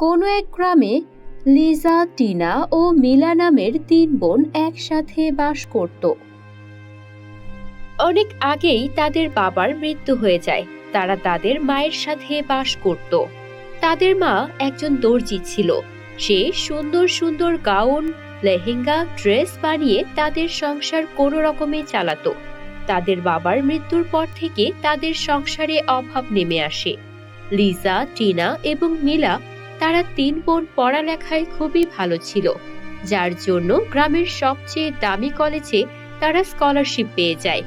কোনো এক গ্রামে লিজা, টিনা ও মিলা নামের তিন বোন একসাথে বাস করত। অনেক আগেই তাদের বাবার মৃত্যু হয়ে যায়। তারা তাদের মায়ের সাথে বাস করত। তাদের মা একজন দর্জি ছিল। সে সুন্দর সুন্দর গাউন, লেহেঙ্গা, ড্রেস বানিয়ে তাদের সংসার কোনো রকমে চালাতো। তাদের বাবার মৃত্যুর পর থেকে তাদের সংসারে অভাব নেমে আসে। লিজা, টিনা এবং মিলা তারা তিন বোন পড়ালেখায় খুবই ভালো ছিল, যার জন্য গ্রামের সবচেয়ে দামি কলেজে তারা স্কলারশিপ পেয়ে যায়।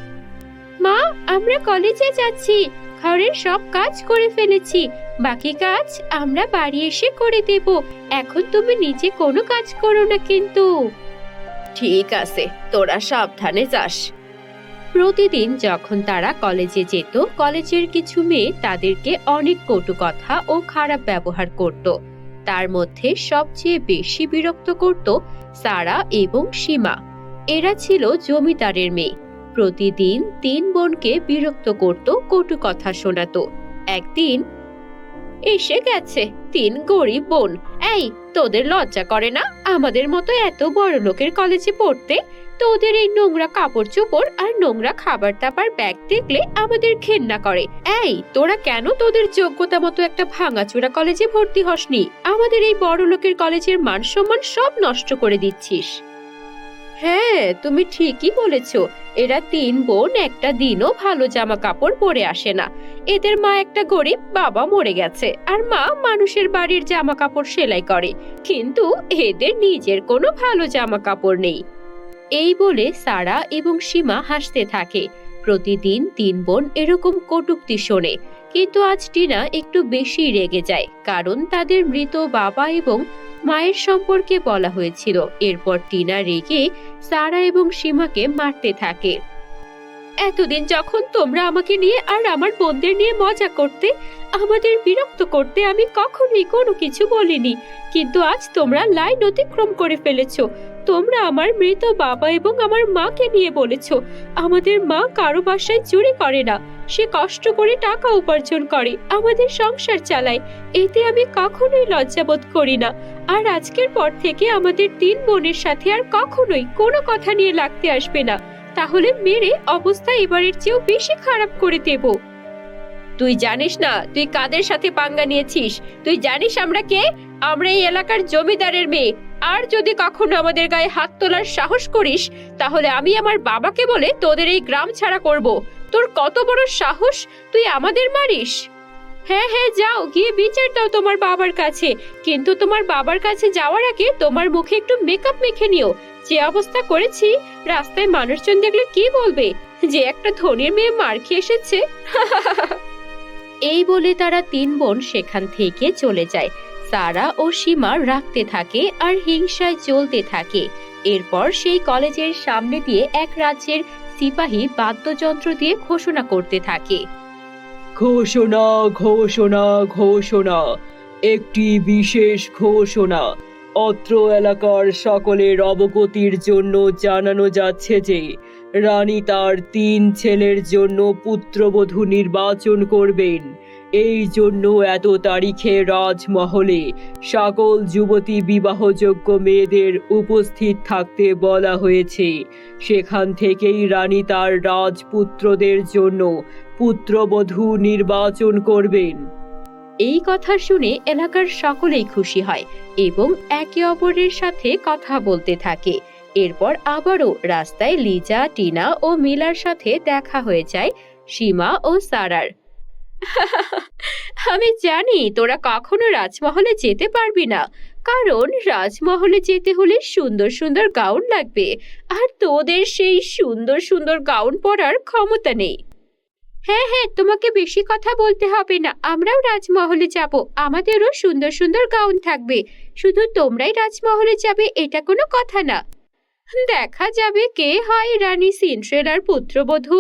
মা, আমরা কলেজে যাচ্ছি, ঘরের সব কাজ করে ফেলেছি, বাকি কাজ আমরা বাড়ি এসে করে দেব, এখন তুমি নিজে কোনো কাজ করো না কিন্তু। ঠিক আছে, তোরা সাবধানে যাস। প্রতিদিন যখন তারা কলেজে যেত, কলেজের কিছু মেয়ে তাদেরকে অনেক কটু কথা ও খারাপ ব্যবহার করত। তার মধ্যে সবচেয়ে বেশি বিরক্ত করত সারা এবং সীমা। এরা ছিল জমিদারের মেয়ে। প্রতিদিন তিন বোনকে বিরক্ত করত, কটু কথা শোনাতো। একদিন, এসে গেছে, তিন গরিব বোন। এই, তোদের লজ্জা করে না? আমাদের মতো এত বড় লোকের কলেজে পড়তে তোদের এই নোংরা কাপড় চোপড় আর নোংরা খাবার দাবার ব্যাগ দেখলে আমাদের ঘেন্না করে। এই, তোরা কেন তোদের যোগ্যতা মতো একটা ভাঙাচোরা কলেজে ভর্তি হসনি? আমাদের এই বড় লোকের কলেজের মান সম্মান সব নষ্ট করে দিচ্ছিস। হ্যাঁ তুমি ঠিকই বলেছ। এরা তিন বোন, একটা দিনও ভালো জামা কাপড় পরে আসে না। এদের মা একটা গরিব, বাবা মরে গেছে। আর মা মানুষের বাড়ির জামা কাপড় সেলাই করে। কিন্তু এদের নিজের কোনো ভালো জামা কাপড় নেই। এই বলে সারা এবং সীমা হাসতে থাকে। প্রতিদিন তিন বোন এরকম কটুক্তি শোনে, কিন্তু আজ টিনা একটু বেশি রেগে যায়, কারণ তাদের মৃত বাবা এবং মায়ের সম্পর্কে বলা হয়েছিল। এরপর টিনা রেগে সারা এবং সীমাকে মারতে থাকে। এতদিন যখন তোমরা আমাকে নিয়ে আর আমার বোনদের নিয়ে মজা করতে, আমাদের বিরক্ত করতে আমি কখনোই কোনো কিছু বলিনি, কিন্তু আজ তোমরা লাইন অতিক্রম করে ফেলেছো। তোমরা আমার মৃত বাবা এবং আমার মাকে নিয়ে বলেছ। আমাদের মা কারও বাসায় চুরি করে না। সে কষ্ট করে টাকা উপার্জন করে, আমাদের সংসার চালায়। এতে আমি কখনোই লজ্জাবোধ করি না। আর আজকের পর থেকে আমাদের তিন বোনের সাথে আর কখনোই কোনো কথা নিয়ে লাগতে আসবে না। তাহলে মেরে অবস্থা এবারের চেয়েও বেশি খারাপ করে দেব। তুই জানিস না, তুই কাদের সাথে পাঙ্গা নিয়েছিস? তুই জানিস আমরা কে? আমরা এই এলাকার জমিদারের মেয়ে। আর যদি কখনো আমাদের গায়ে হাত তোলার সাহস করিস তাহলে আমি আমার বাবাকে বলে তোদের এই গ্রাম ছাড়া করব। তোর কত বড় সাহস তুই আমাদের মারিস। হ্যাঁ হ্যাঁ যাও গিয়ে বিচার দাও তোমার বাবার কাছে। কিন্তু তোমার বাবার কাছে যাওয়ার আগে তোমার মুখে একটু মেকআপ মেখে নিও। যে অবস্থা করেছি রাস্তায় মানুষজন দেখলে কি বলবে? যে একটা ধনির মেয়ে মার খেয়ে এসেছে। এই বলে তারা তিন বোন সেখান থেকে চলে যায়। সারা ও সীমা রাখতে থাকে আর হিংসায় চলতে থাকে। এরপর সেই কলেজের সামনে দিয়ে এক রাজ্যের সিপাহী বাদ্যযন্ত্র দিয়ে ঘোষণা করতে থাকে। ঘোষণা ঘোষণা ঘোষণা, একটি বিশেষ ঘোষণা। অত্র এলাকার সকলের অবগতির জন্য জানানো যাচ্ছে যে, রানী তার তিন ছেলের জন্য পুত্রবধূ নির্বাচন করবেন। এই জন্য এত তারিখে রাজমহলে সকল যুবতী বিবাহযোগ্য মেয়েদের উপস্থিত থাকতে বলা হয়েছে। সেখান থেকেই রানী তার রাজপুত্রদের জন্য পুত্রবধূ নির্বাচন করবেন। এই কথা শুনে এলাকার সকলেই খুশি হয় এবং একে অপরের সাথে কথা বলতে থাকে। এরপর আবারও রাস্তায় লিজা, টিনা ও মিলার সাথে দেখা হয়ে যায় সীমা ও সারার। আমি জানি তোরা কখনো রাজমহলে যেতে পারবি না, কারণ রাজমহলে যেতে হলে সুন্দর সুন্দর গাউন লাগবে, আর তোদের সেই সুন্দর সুন্দর গাউন পরার ক্ষমতা নেই। হ্যাঁ হ্যাঁ তোমাকে বেশি কথা বলতে হবে না, আমরাও রাজমহলে যাব, আমাদেরও সুন্দর সুন্দর গাউন থাকবে, শুধু তোমরাই রাজমহলে যাবে এটা কোনো কথা না। দেখা যাবে কে হয় রানী সিনট্রেলার পুত্রবধূ।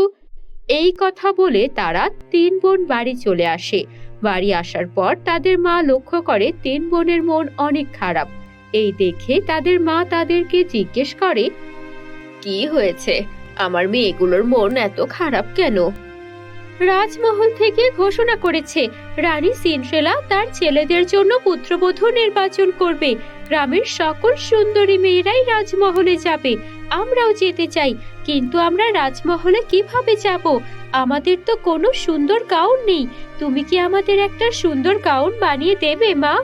এই কথা বলে তারা তিন বোন বাড়ি চলে আসে। বাড়ি আসার পর তাদের মা লক্ষ্য করে তিন বোনের মন অনেক খারাপ। এই দেখে তাদের মা তাদেরকে জিজ্ঞেস করে, কি হয়েছে? আমার মেয়েগুলোর মন এত খারাপ কেন? রাজমহল থেকে ঘোষণা করেছে, রানী সিনড্রেলা তার ছেলেদের জন্য পুত্রবধূ নির্বাচন করবে। গ্রামের সকল সুন্দরী মেয়েরাই রাজমহলে যাবে। আমরাও যেতে চাই, কিন্তু আমরা রাজমহলে কীভাবে যাব? আমাদের তো কোনো সুন্দর গাউন নেই। তুমি কি আমাদের একটা সুন্দর গাউন বানিয়ে দেবে, মা?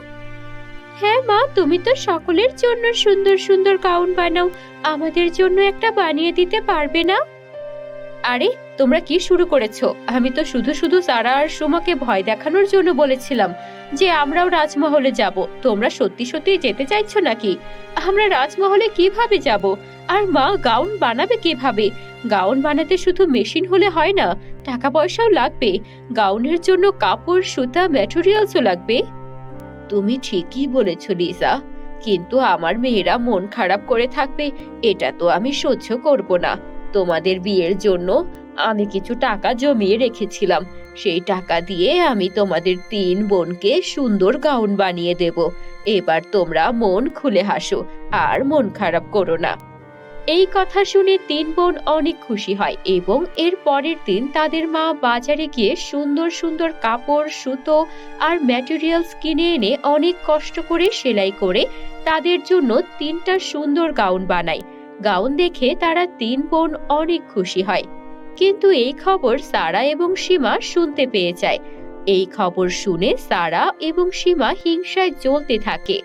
হ্যাঁ মা, তুমি তো সকলের জন্য সুন্দর সুন্দর গাউন বানাও। আমাদের জন্য একটা বানিয়ে দিতে পারবে না? আরে তোমরা কি শুরু করেছ? আমি তো শুধু শুধু সারা আর সুমাকে ভয় দেখানোর জন্য বলেছিলাম যে আমরাও রাজমহলে যাব। তোমরা সত্যি সত্যি যেতে চাইছো নাকি? আমরা রাজমহলে কীভাবে যাব? আর মা গাউন বানাবে কীভাবে? গাউন বানাতে শুধু মেশিন হলে হয় না টাকা পয়সাও লাগবে। গাউনের জন্য কাপড়, সুতা ম্যাটেরিয়ালসও লাগবে। তুমি ঠিকই বলেছ, লিজা। কিন্তু আমার মেয়েরা মন খারাপ করে থাকবে, এটা তো আমি সহ্য করব না। তোমাদের বিয়ের জন্য আমি কিছু টাকা জমিয়ে রেখেছিলাম। সেই টাকা দিয়ে আমি তোমাদের তিন বোনকে সুন্দর গাউন বানিয়ে দেব। এবার তোমরা মন খুলে হাসো আর মন খারাপ করো না। এই কথা শুনে তিন বোন অনেক খুশি হয় এবং এর পরের দিন তাদের মা বাজারে গিয়ে সুন্দর সুন্দর কাপড়, সুতো আর ম্যাটেরিয়ালস কিনে এনে অনেক কষ্ট করে সেলাই করে তাদের জন্য তিনটা সুন্দর গাউন বানায়। গাউন দেখে তারা তিন বোন অনেক খুশি হয়। কিন্তু এই খবর সারা এবং সীমা শুনতে পেয়ে যায়। এই খবর শুনে সারা এবং সীমা হিংসায় জ্বলতে থাকে।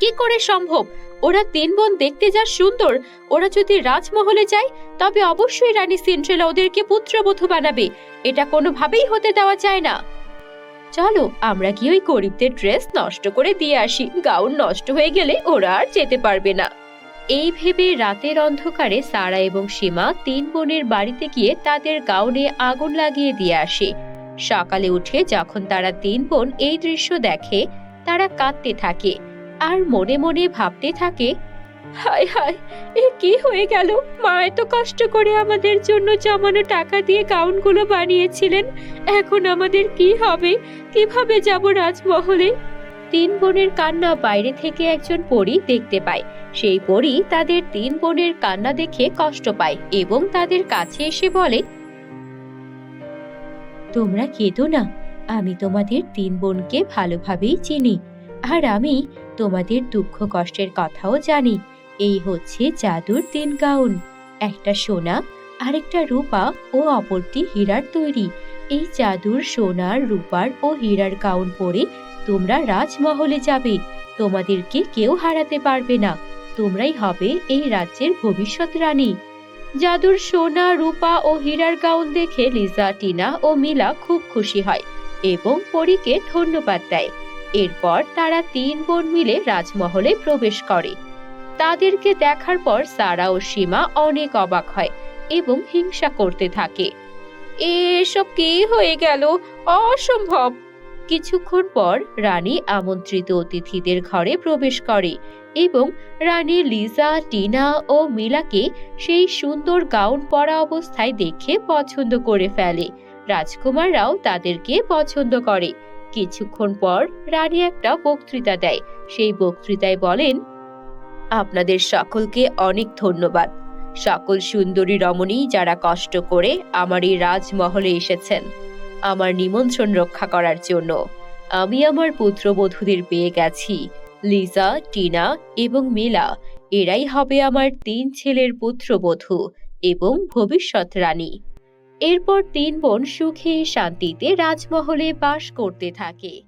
কি করে সম্ভব? ওরা তিন বোন দেখতে যা সুন্দর। ওরা যদি রাজমহলে যায়, তবে অবশ্যই রানী সিন্ড্রেলা ওদেরকে পুত্রবধূ বানাবে। এটা কোনোভাবেই হতে দেওয়া যায় না। চলো, আমরা কি ওই গরিবদের ড্রেস নষ্ট করে দিয়ে আসি। গাউন নষ্ট হয়ে গেলে ওরা আর যেতে পারবে না। এই ভেবে রাতের অন্ধকারে সারা এবং সীমা তিন বোনের বাড়িতে গিয়ে তাদের গাউনে আগুন লাগিয়ে দিয়ে আসে। সকালে উঠে যখন তারা তিন বোন এই দৃশ্য দেখে, তারা কাঁদতে থাকে আর মনে মনে ভাবতে থাকে, হায় হায়, এ কি হয়ে গেল? মা এত কষ্ট করে আমাদের জন্য জমানো টাকা দিয়ে গাউনগুলো বানিয়েছিলেন। এখন আমাদের কি হবে? কীভাবে যাব রাজমহলে? তিন বোনের কান্না বাইরে থেকে একজন পরী দেখতে পায়। সেই পরী তাদের তিন বোনের কান্না দেখে কষ্ট পায় এবং তাদের কাছে এসে বলে, তোমরা কেঁদো না, আমি তোমাদের তিন বোনকে ভালোভাবেই চিনি আর আমি তোমাদের দুঃখ কষ্টের কথাও জানি। এই হচ্ছে জাদুর তিন গাউন। একটা সোনা, আরেকটা রূপা ও অপরটি হীরার তৈরি। এই জাদুর সোনার, রূপার ও হীরার গাউন পরে তোমরা রাজমহলে যাবে। তোমাদেরকে কেউ হারাতে পারবে না। তোমরাই হবে এই রাজ্যের ভবিষ্যৎ রানী। জাদুর সোনা, রূপা ও হীরার গাউন দেখে লিজা, টিনা ও মিলা খুব খুশি হয় এবং পরীকে ধন্যবাদ দেয়। এরপর তারা তিন বোন মিলে রাজমহলে প্রবেশ করে। তাদেরকে দেখার পর সারা ও সীমা অনেক অবাক হয় এবং হিংসা করতে থাকে। এসব কি হয়ে গেল? অসম্ভব! কিছুক্ষণ পর রানী আমন্ত্রিত অতিথিদের ঘরে প্রবেশ করে এবং রানী লিজা, টিনা ও মিলাকে সেই সুন্দর গাউন পরা অবস্থায় দেখে পছন্দ করে ফেলে। রাজকুমাররাও তাদেরকে পছন্দ করে। কিছুক্ষণ পর রানী একটা বক্তৃতা দেয়। সেই বক্তৃতায় বলেন, আপনাদের সকলকে অনেক ধন্যবাদ। সকল সুন্দরী রমণী যারা কষ্ট করে আমার এই রাজমহলে এসেছেন। আমার নিমন্ত্রণ রক্ষা করার জন্য। আমি আমার পুত্রবধূদের পেয়ে গেছি। লিজা, টিনা এবং মেলা, এরাই হবে আমার তিন ছেলের পুত্রবধূ এবং ভবিষ্যৎ রানী। এরপর তিন বোন সুখে শান্তিতে রাজমহলে বাস করতে থাকে।